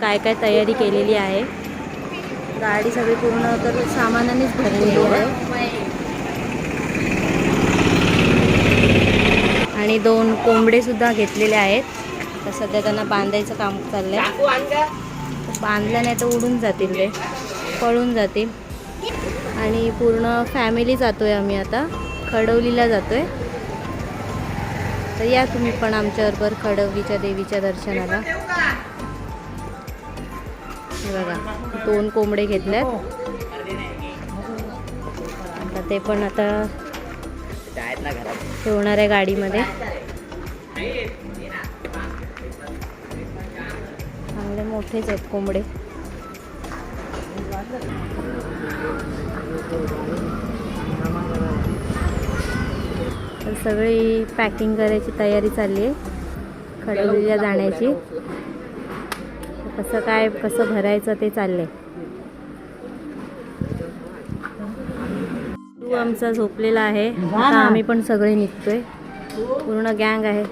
काय काय तयारी केलेली आहे? गाडी सगळी पूर्ण तर सामानानेच भरलेली आहे. आणि दोन कोंबडे सुद्धा घेतलेले आहेत. तर सध्या त्यांना बांधायचं काम चाललंय. बांधल्या नाही तर उडून जातील ते. पळून जातील. आणि पूर्ण फॅमिली जातोय आम्ही आता. खडवलीला जातोय. तर या तुम्ही पण आमच्याबरोबर खडवलीच्या देवीच्या दर्शनाला. हे बघा दोन कोंबडे घेतल्यात. आता ते पण आता ठेवणार आहे गाडीमध्ये. चांगले मोठेच आहेत कोंबडे. सगळी पॅकिंग करायची तयारी चालली आहे खडोलीला जाण्याची. कसं काय कसं भरायचं ते चाललंय. तू आमचा झोपलेला आहे. आता आम्ही पण सगळे निघतोय. पूर्ण गँग आहे.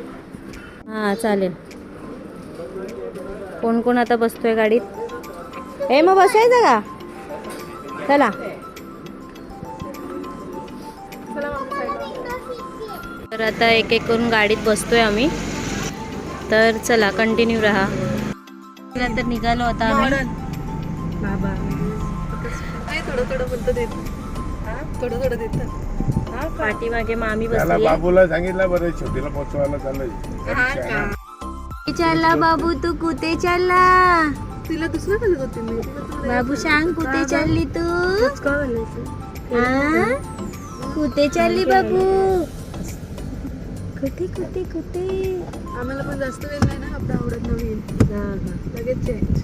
हां चालेल. कोण कोण आता बसतोय गाडीत? हे मग बसायचं का? चला. तर आता एक एक करून गाडीत बसतोय आम्ही. तर चला कंटिन्यू राहा. तर निघालो आता आम्ही. बाबा. थोडं थोडं बोलतो देत. थोडं थोडं देत. पाठीमागे मामी त्याला बसली. आहे बाबूला सांगितलं बरं छोटीला पोचवायला चाललंय. कुठे चालला बाबू तू कुठे चालला? तिला दुसरं बोलत होते मी. बाबू सांग कुठे चालली तू? हा? कुठे चालली बाबू? कुठे कुठे कुठे? आम्हाला पण जास्त वेळ नाही ना आपला लगेच चेंज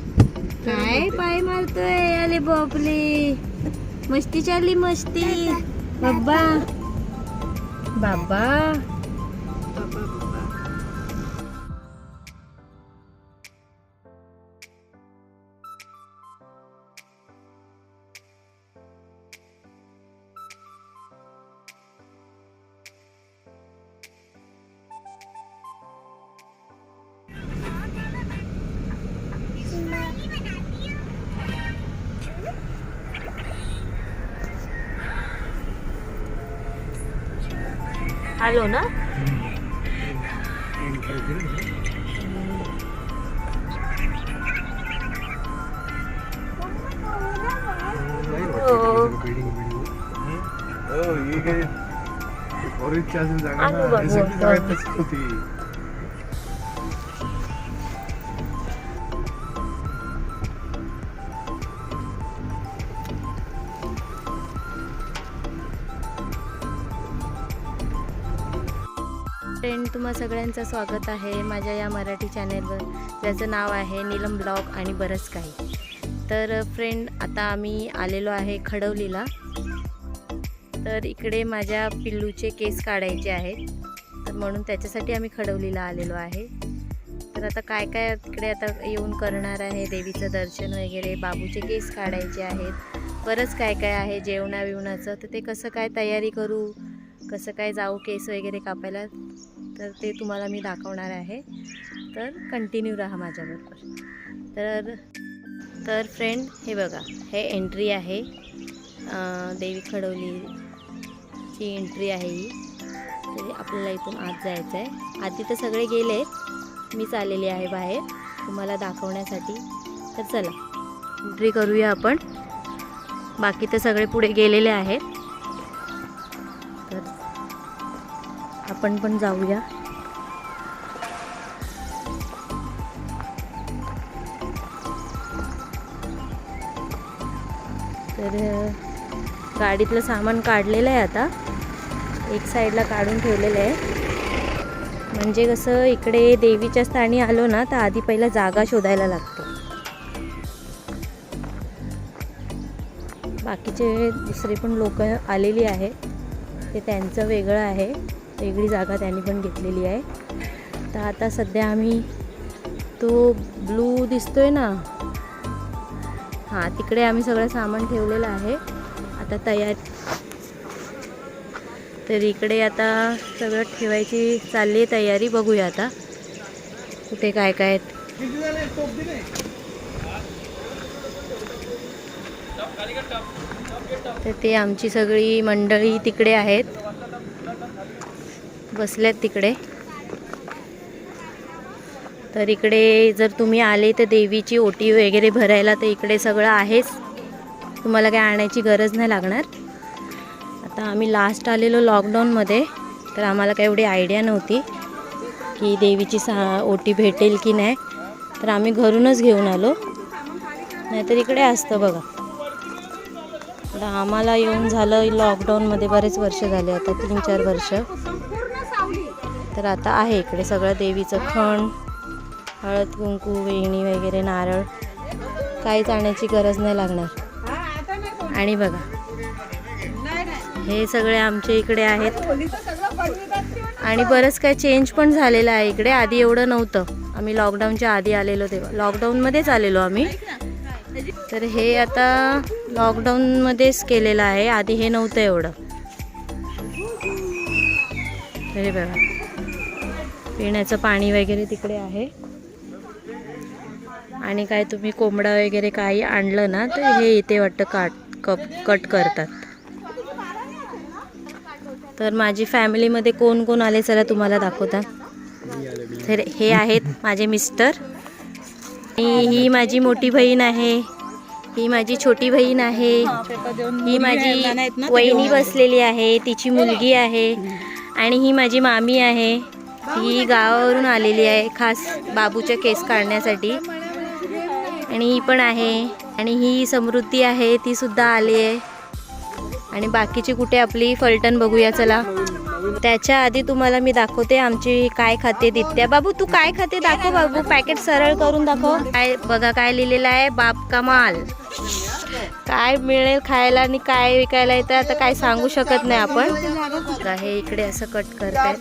काय पाय मारतोय अरे बापले. मस्ती चालली मस्ती. बाबा बाबा आलो ना हो. हो ही काही फॉरेस्टची असेल जागा आलो ना बाबू, ही सगळी जागा हो. तशीच तुम्हा सगळ्यांचं स्वागत आहे माझ्या या मराठी चॅनेलवर. ज्याचं नाव आहे नीलम ब्लॉग आणि बरंच काही. तर फ्रेंड आता आम्ही आलेलो आहे खडवलीला. तर इकडे माझ्या पिल्लूचे केस काढायचे आहेत. तर म्हणून त्याच्यासाठी आम्ही खडवलीला आलेलो आहे. तर आता काय काय तिकडे आता येऊन करणार आहे देवीचं दर्शन वगैरे बाबूचे केस काढायचे आहेत. बरंच काय काय आहे जेवणा बिवणाचं तर ते कसं काय तयारी करू? कसं काय जाऊ केस वगैरे कापायला? तर ते तुम्हाला मी दाखवणार आहे. तर कंटिन्यू राहा माझ्याबरोबर तर तर फ्रेंड हे बघा हे एंट्री आहे. देवी खडवलीची एंट्री आहे ही. तरी आपल्याला इथून आत जायचं आहे आधी तर सगळे गेले मीच आलेली आहे बाहेर तुम्हाला दाखवण्यासाठी. तर चला एंट्री करूया आपण. बाकी तर सगळे पुढे गेलेले आहेत. आपण पण जाऊया. तर गाडीतलं सामान काढलेलं आहे आता. एक साईडला काढून ठेवलेलं आहे. म्हणजे कसं इकडे देवीच्या स्थानी आलो ना तर आधी पहिला जागा शोधायला लागतो. बाकीचे दुसरे पण लोक आलेली आहे ते त्यांचं वेगळं आहे. वेगळी जागा त्यांनी पण घेतलेली आहे. तर आता सध्या आम्ही तो ब्लू दिसतोय ना. हां तिकडे आम्ही सगळं सामान ठेवलेलं आहे. आता तयार तर इकडे आता सगळं ठेवायची चालली आहे तयारी. बघूया आता कुठे काय काय आहेत. तर ते आमची सगळी मंडळी तिकडे आहेत. बसल्यात तिकडे. तर इकडे जर तुम्ही आले तर देवीची ओटी वगैरे भरायला तर इकडे सगळं आहेच. तुम्हाला काय आणायची गरज नाही लागणार. आता आम्ही लास्ट आलेलो लॉकडाऊनमध्ये तर आम्हाला काही एवढी आयडिया नव्हती की देवीची सा ओटी भेटेल की नाही. तर आम्ही घरूनच घेऊन आलो. नाहीतर इकडे असतं बघा. आता आम्हाला येऊन झालं लॉकडाऊनमध्ये बरेच वर्ष झाले आता तीन चार वर्ष. तर आता आहे इकडे सगळं देवीचं खण हळद कुंकू वेणी वगैरे नारळ. काहीच आणायची गरज नाही लागणार. आणि बघा हे सगळे आमच्या इकडे आहेत. आणि बरंच काय चेंज पण झालेलं आहे इकडे. आधी एवढं नव्हतं. आम्ही लॉकडाऊनच्या आधी आलेलो तेव्हा. लॉकडाऊनमध्येच आलेलो आम्ही. तर हे आता लॉकडाऊनमध्येच केलेलं आहे. आधी हे नव्हतं एवढं. हे बघा. पिण्याचं पाणी वगैरे तिकडे आहे. आणि काय तुम्ही कोंबडा वगैरे काही आणलं ना तर हे इथे वाटतं काट कप कट करतात. तर माझी फॅमिलीमध्ये कोण कोण आले चला तुम्हाला दाखवता. तर हे आहेत माझे मिस्टर. आणि ही माझी मोठी बहीण आहे. ही माझी छोटी बहीण आहे. ही माझी वहिनी बसलेली आहे. तिची मुलगी आहे. आणि ही माझी मामी आहे. ही गावावरून आलेली आहे खास बाबूच्या केस काढण्यासाठी. आणि ही पण आहे. आणि ही समृद्धी आहे ती सुद्धा आली आहे. आणि बाकीची कुठे आपली फलटण बघूया चला. त्याच्या आधी तुम्हाला मी दाखवते आमची काय खाते दित्या. बाबू तू काय खाते दाखव बाबू. पॅकेट सरळ करून दाखव. काय बघा काय लिहिलेलं आहे बाप कमाल. काय मिळेल खायला आणि काय विकायला येतं आता काय सांगू शकत नाही आपण. हे इकडे असं कट त्याचं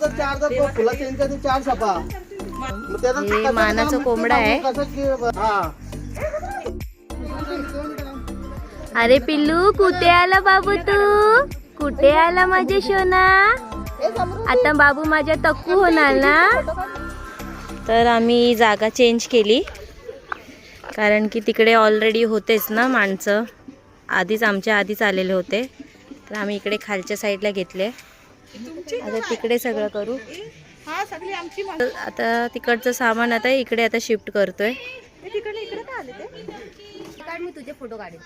हे मानाचं कोंबडं आहे. हा. अरे पिल्लू कुठे आला बाबू तू? कुठे आला माझे शोना आता बाबू माझ्या तक्कू होणार ना? तर आम्ही जागा चेंज केली. कारण की तिकडे ऑलरेडी होतेच ना माणसं. आधीच आमच्या आधीच आलेले होते. तर आम्ही इकडे खालच्या साईडला घेतले. आता तिकडे सगळं करू. तर आता तिकडचं सामान आता इकडे आता शिफ्ट करतोय.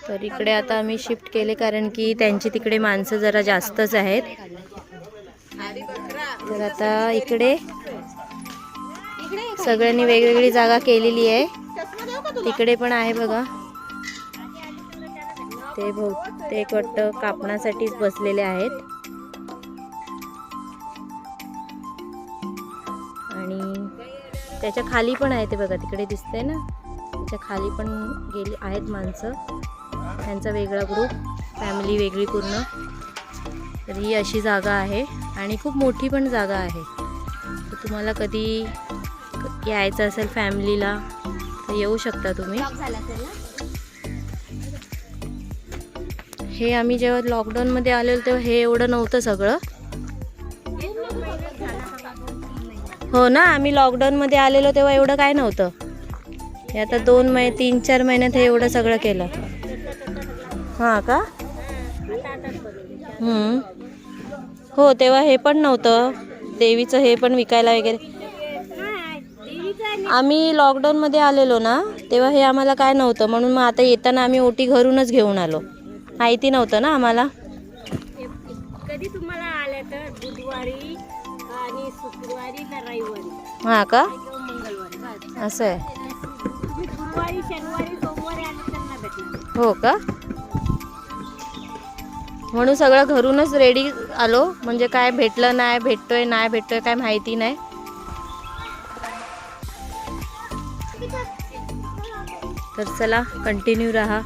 तर इकडे आता आम्ही शिफ्ट केले कारण की त्यांची तिकडे माणसं जरा जास्तच आहेत. तर आता इकडे सगळ्यांनी वेगवेगळी जागा केलेली आहे. तिकडे पण आहे बघा. ते बहुतेक वाटतं कापण्यासाठीच बसलेले आहेत. आणि त्याच्याखाली पण आहे ते बघा तिकडे दिसतंय ना? त्याच्याखाली पण गेली आहेत माणसं. त्यांचा वेगळा ग्रुप फॅमिली वेगळी पूर्ण. तर ही अशी जागा आहे आणि खूप मोठी पण जागा आहे. तुम्हाला कधी यायचं असेल फॅमिलीला येऊ शकता तुम्ही. हे आम्ही जेव्हा लॉकडाऊनमध्ये आलेलो तेव्हा हे एवढं नव्हतं सगळं. हो ना आम्ही लॉकडाऊनमध्ये आलेलो तेव्हा एवढं काय नव्हतं. हे आता दोन महिने तीन चार महिन्यात हे एवढं सगळं केलं. हां का? हम्म. हो तेव्हा हे पण नव्हतं. देवीचं हे पण विकायला वगैरे आम्ही लॉकडाऊनमध्ये आलेलो ना तेव्हा हे आम्हाला काय नव्हतं. म्हणून मग आता येताना आम्ही ओटी घरूनच घेऊन आलो. माहिती नव्हतं ना आम्हाला. कधी तुम्हाला आल्या तर बुधवारी आणि शुक्रवारी का रविवारी? हां का? मंगळवारी. असं आहे. गुरुवारी शनिवारी सोमवारी आले तर नाही भेटणार. हो का? म्हणून सगळं घरूनच रेडी आलो. म्हणजे काय भेटलं नाही भेटतोय नाही भेटतोय काय माहिती नाही. तर चला कंटिन्यू राहा.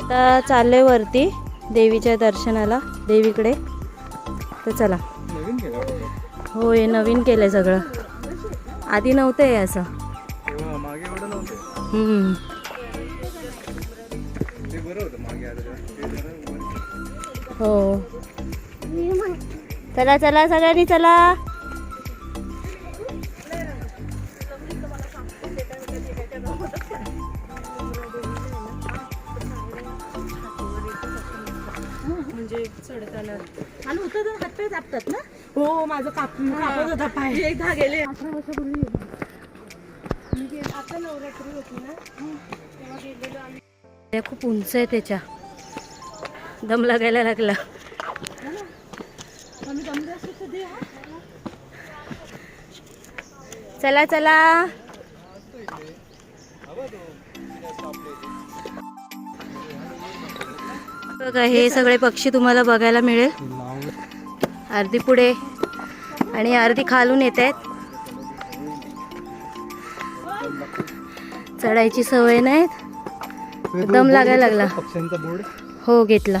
आता चालले वरती देवीच्या दर्शनाला देवीकडे. तर चला. हो हे नवीन केलंय सगळं. आधी नव्हतं हे असं. वर- हो. चला चला सगळ्यांनी चला. एकदा गेले वर्षापूर्वी मी गे- आता नवरात्री होती ना? तेव्हा गेलेलो आम्ही. त्या खूप उंच आहे त्याच्या. दम लागायला लागला. हा? चला चला. बघा हे सगळे पक्षी तुम्हाला बघायला मिळेल. अर्धी पुढे. आणि अर्धी खालून येत आहेत. चढायची सवय नाही. दम लागायला लागला. हो घेतला.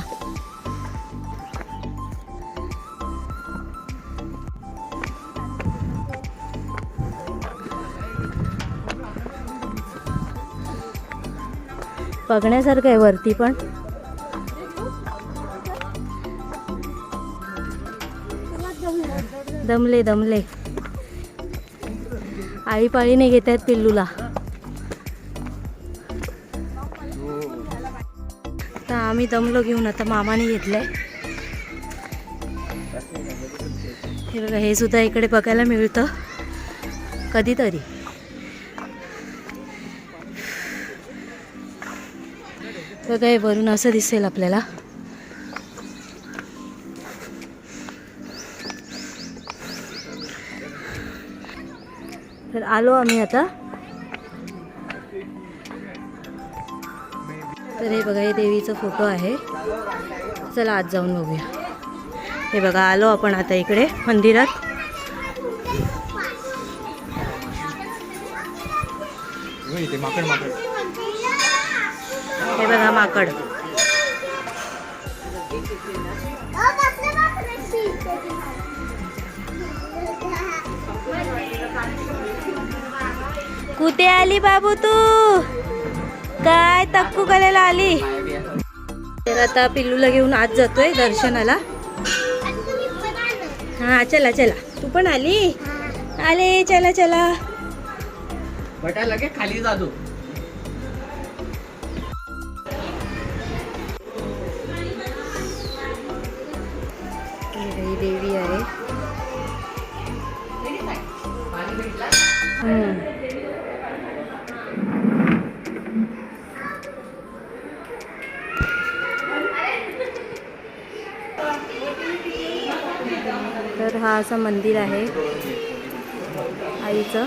बघण्यासारखं आहे वरती पण. दमले दमले. आळीपाळीने घेत आहेत पिल्लूला. आता आम्ही दमलो घेऊन आता मामाने घेतलंय. हे बघा हे सुद्धा इकडे बघायला मिळतं. कधीतरी. बघा हे वरून असं दिसेल आपल्याला. आलो आम्ही आता. तर हे बघा हे देवीचा फोटो आहे. चला आज जाऊन बघूया. हे बघा आलो आपण आता इकडे मंदिरात. माकड माकड. हे बघा माकड. कुठे आली बाबू तू? काय तक्कू करायला आली? तर आता पिल्लूला घेऊन आज जातोय दर्शनाला. हा चला चला. तू पण आली? आले चला चला. खाली जातो तर हा असं मंदिर आहे. आईचं.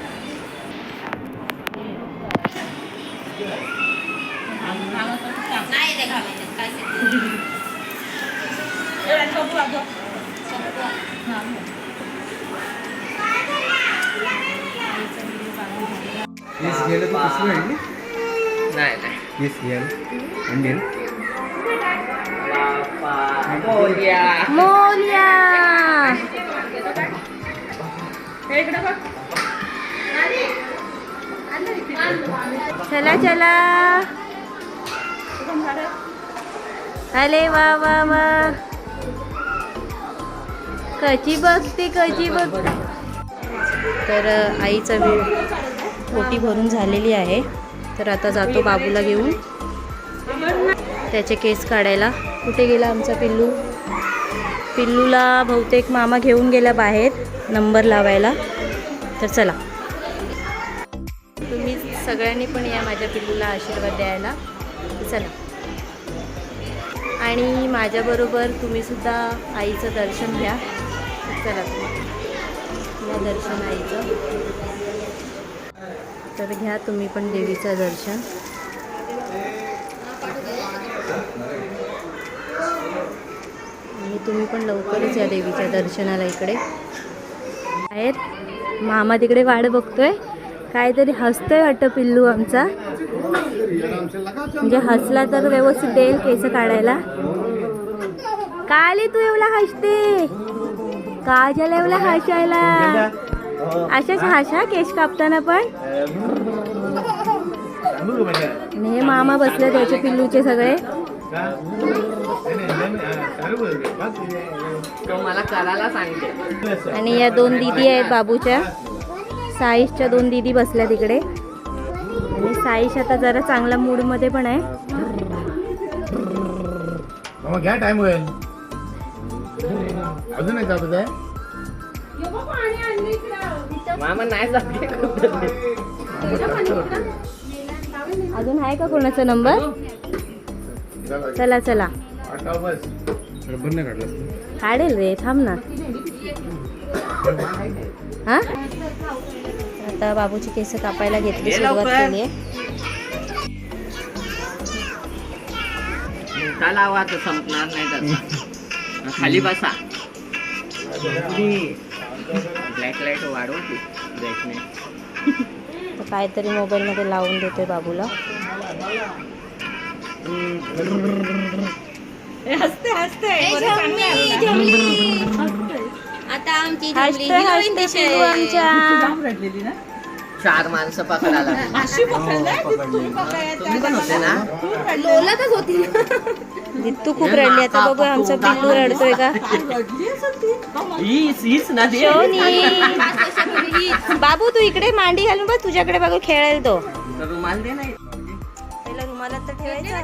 घालायचं काय केस घ्यायला तू कसं राहिली नाही नाही केस घ्यायला अंडेल मोर्या मोर्या चला चला अरे वा वा वा. कशी बघते कशी बघते. तर आईचा वेळ पोटी भरून झालेली आहे. तर आता जातो बाबूला घेऊन. त्याचे केस काढायला. कुठे गेला आमचा पिल्लू? पिल्लूला बहुतेक मामा घेऊन गेला बाहेर. नंबर लावायला. तर चला. तुम्ही सगळ्यांनी पण या माझ्या पिल्लूला आशीर्वाद द्यायला. चला. आणि माझ्याबरोबर तुम्हीसुद्धा आईचं दर्शन घ्या. चला. या दर्शन आईचं. तर घ्या तुम्ही पण देवीचं दर्शन. आणि तुम्ही पण लवकरच या देवीच्या दर्शनाला इकडे. बाहेर मामा तिकडे वाट बघतोय. काहीतरी हसतोय वाटतं पिल्लू आमचा. म्हणजे हसला तर व्यवस्थित देईल केस काढायला. काली तू एवढा हसते. काजल एवढा हसायला. अशाच हसा केस कापताना पण. हे मामा बसले त्याचे पिल्लूचे सगळे. आणि या दोन दिदी आहेत बाबूच्या. साईशच्या दोन दिदी बसल्या तिकडे. आणि साईश आता जरा चांगल्या मूडमध्ये पण आहे. घ्या टाइम होईल अजून जात आहे मामा नाही जाते. अजून आहे का कोणाचा नंबर चला चला. काढेल रे थांब ना. हा? आता बाबूची केस कापायला घेतली सुरुवात. केली आहे संपणार नाही खाली बसा. ब्लॅक लाइट वाढव की ब्राईटनेस तर काहीतरी मोबाईलमध्ये लावून देतोय बाबूला. हसते हसते. आता आमची चार माणसं पकडायला अशी पण होते ना? लोलातच होती. तू खूप रडली आता बघू आमचा पिल्लू रडतोय का? हीच हीच ना ती. बाबू तू इकडे मांडी घालून बघ तुझ्याकडे बघू खेळेल तो. तर रुमाल दे नाही पहिला रुमालात तर ठेवायचा.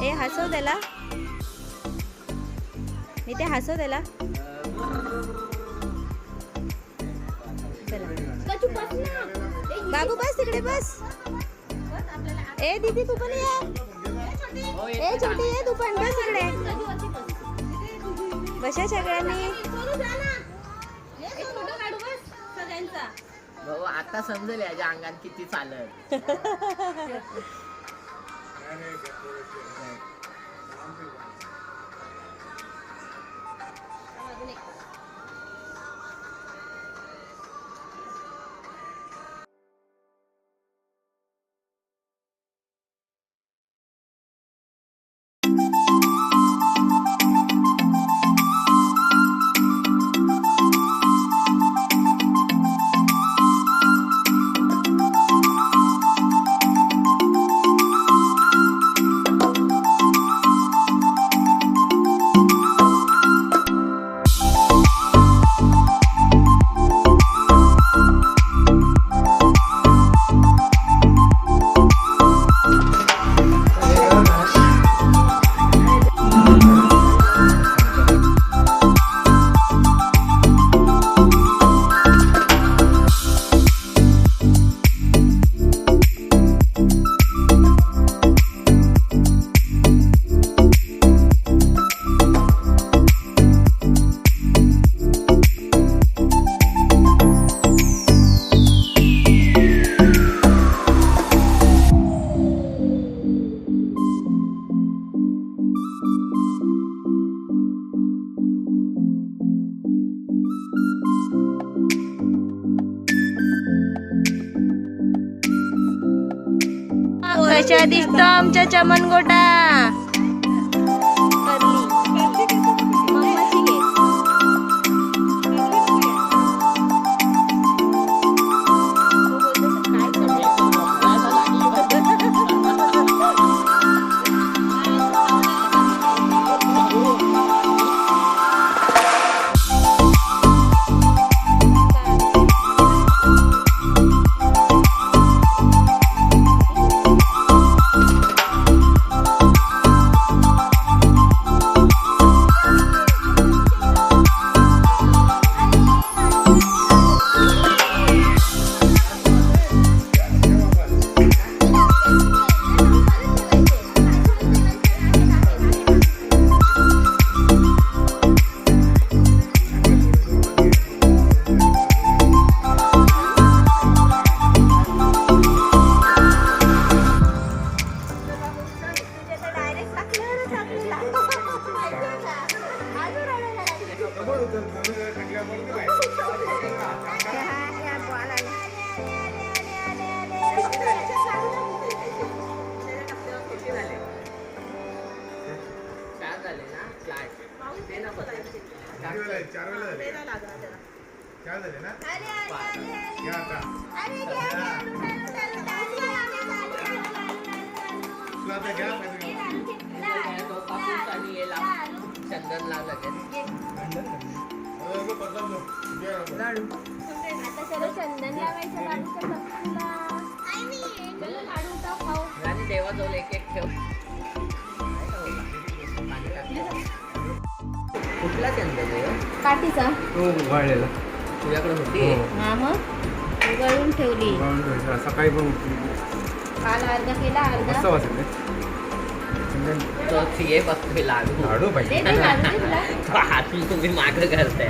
ए हसव त्याला मी ते हसव त्याला बाबू बस तिकडे बस ए दीदी तू पण ये ए छोटी ये तू पण बस इकडे बशा सगळ्यांनी आता समजेल याच्या अंगात किती चालत. कशा दिसतो आमच्या चमनगोटा. चार वेळा चार वेळा देवाजवळ एक एक ठेव. आहे हो? काठीचा? तो वाळलेला तुझ्याकडे होती? हा. मग? उगळून ठेवली. ठेवायचा. सकाळी पण काल अर्धा केला मस्त अर्धा वासेल ते. चंदन तो बघतोय लाडू. लाडू पाहिजे. हाती तुम्ही माग करताय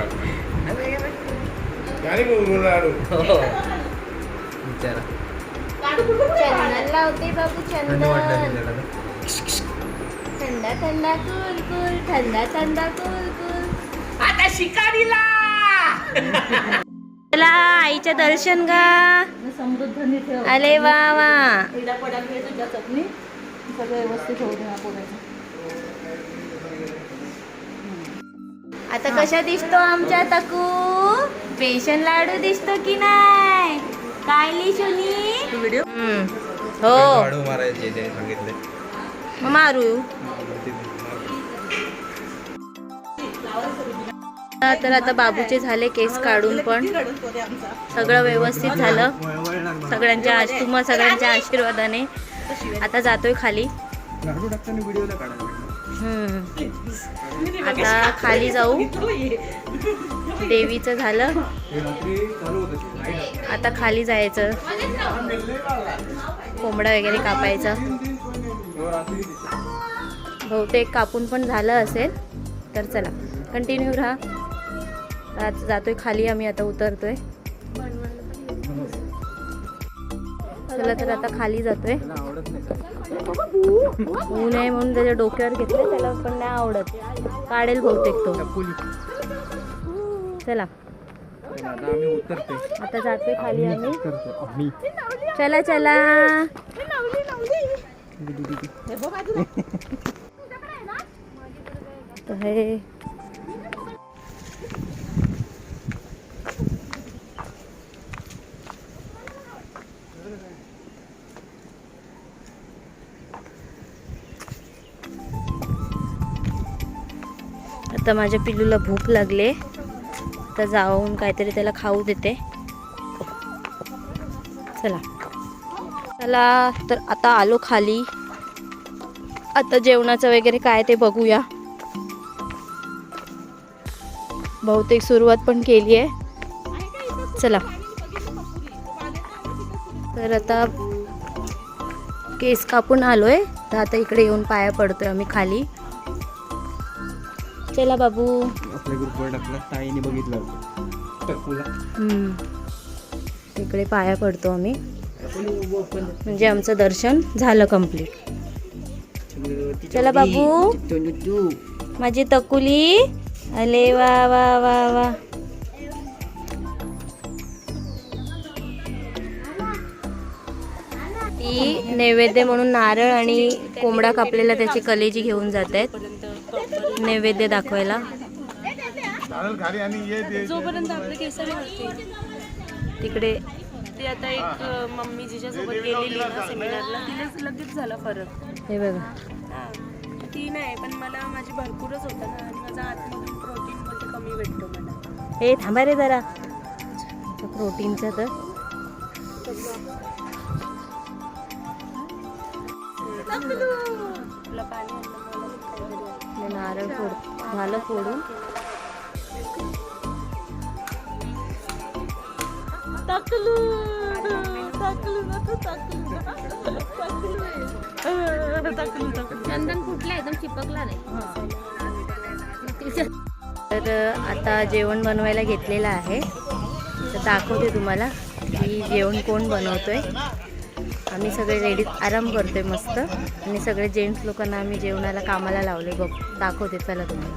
लाडू. हो. बिचारा चंदन लावते बाबू चंदन. थंडा थंडा कुल कुल. थंडा थंडा कुल. शिकारीला. चला आईच्या दर्शन गा समृद्ध अरे वा वा. चटणी. सगळं व्यवस्थित होऊ. आता कशा दिसतो आमच्या तकू? बेसन लाडू दिसतो की नाही? काय हम्म. हो. मारू. तर आता बाबूचे झाले केस काढून पण. सगळं व्यवस्थित झालं. सगळ्यांच्या आश तुम्हा सगळ्यांच्या आशीर्वादाने आता जातोय खाली. आता खाली जाऊ. देवीचं झालं. आता खाली जायचं. कोंबडा वगैरे कापायचा. बहुतेक कापून पण झालं असेल. तर चला कंटिन्यू राहा. आता जातोय खाली आम्ही आता उतरतोय. चला तर आता खाली जातोय. ऊन आहे म्हणून त्याच्या डोक्यावर घेतलं त्याला पण नाही आवडत. काढेल बहुतेक तो. चला. आता जातोय खाली आम्ही चला चला. हे आता माझ्या पिल्लूला भूक लागले. तर जाऊन काहीतरी त्याला खाऊ देते. चला. चला तर आता आलो खाली. आता जेवणाचं वगैरे काय ते बघूया. बहुतेक सुरुवात पण केली आहे. चला. तर आता केस कापून आलोय. तर आता इकडे येऊन पाया पडतोय आम्ही खाली. चला बाबू. आपल्या ग्रुपवर टाकला ताईने बघितलं. इकडे पाया पडतो आम्ही. म्हणजे आमचं दर्शन झालं कंप्लीट चला बाबू. माझी तकुली. अले वा वा वा वा. ती नैवेद्य म्हणून नारळ आणि कोंबडा कापलेला त्याची कलेजी घेऊन जात आहेत नैवेद्य दाखवायला. जोपर्यंत आपले केस वाढते तिकडे ती आता एक मम्मी जिच्यासोबत गेलेली ना सेमिनारला. तिला लगेच झाला फरक. हे बघा. हा. ती नाही पण मला माझी भरपूरच होता ना. आणि माझा आतमधून प्रोटीन म्हणजे कमी भेटतो मला. हे थांबा रे जरा. प्रोटीनचं तर. तुला पाणी नारळ फोड झालं फोडून. टाकलू टाकलू नको टाकलू टाकलू टाकलू टाकलू. चंदन फुटला एकदम चिपकला नाही. तर आता जेवण बनवायला घेतलेलं आहे. तर दाखवते तुम्हाला की जेवण कोण बनवतोय. आम्ही सगळे लेडीज आराम करतोय मस्त. आणि सगळे जेंट्स लोकांना आम्ही जेवणाला कामाला लावले. बघ दाखवते चला तुम्ही